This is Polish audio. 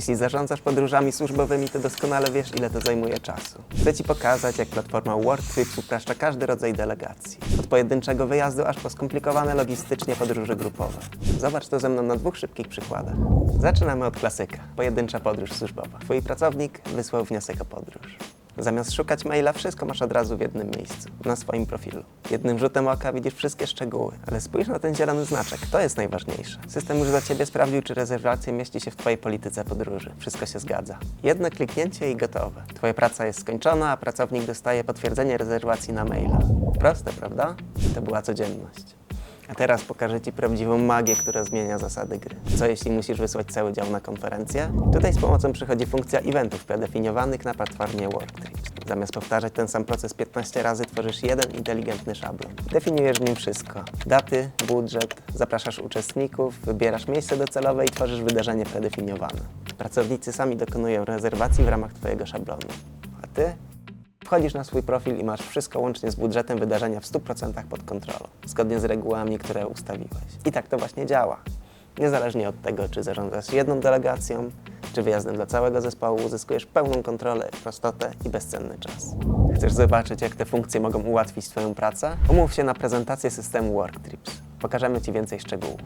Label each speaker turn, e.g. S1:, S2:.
S1: Jeśli zarządzasz podróżami służbowymi, to doskonale wiesz, ile to zajmuje czasu. Chcę Ci pokazać, jak platforma WorkTrips upraszcza każdy rodzaj delegacji. Od pojedynczego wyjazdu, aż po skomplikowane logistycznie podróże grupowe. Zobacz to ze mną na dwóch szybkich przykładach. Zaczynamy od klasyka. Pojedyncza podróż służbowa. Twój pracownik wysłał wniosek o podróż. Zamiast szukać maila, wszystko masz od razu w jednym miejscu, na swoim profilu. Jednym rzutem oka widzisz wszystkie szczegóły, ale spójrz na ten zielony znaczek, to jest najważniejsze. System już za Ciebie sprawdził, czy rezerwacja mieści się w Twojej polityce podróży. Wszystko się zgadza. Jedno kliknięcie i gotowe. Twoja praca jest skończona, a pracownik dostaje potwierdzenie rezerwacji na maila. Proste, prawda? To była codzienność. A teraz pokażę Ci prawdziwą magię, która zmienia zasady gry. Co jeśli musisz wysłać cały dział na konferencję? Tutaj z pomocą przychodzi funkcja eventów predefiniowanych na platformie WorkTrips. Zamiast powtarzać ten sam proces 15 razy, tworzysz jeden inteligentny szablon. Definiujesz w nim wszystko. Daty, budżet, zapraszasz uczestników, wybierasz miejsce docelowe i tworzysz wydarzenie predefiniowane. Pracownicy sami dokonują rezerwacji w ramach Twojego szablonu. A Ty Wchodzisz na swój profil i masz wszystko łącznie z budżetem wydarzenia w 100% pod kontrolą, zgodnie z regułami, które ustawiłeś. I tak to właśnie działa. Niezależnie od tego, czy zarządzasz jedną delegacją, czy wyjazdem dla całego zespołu, uzyskujesz pełną kontrolę, prostotę i bezcenny czas. Chcesz zobaczyć, jak te funkcje mogą ułatwić Twoją pracę? Umów się na prezentację systemu WorkTrips. Pokażemy Ci więcej szczegółów.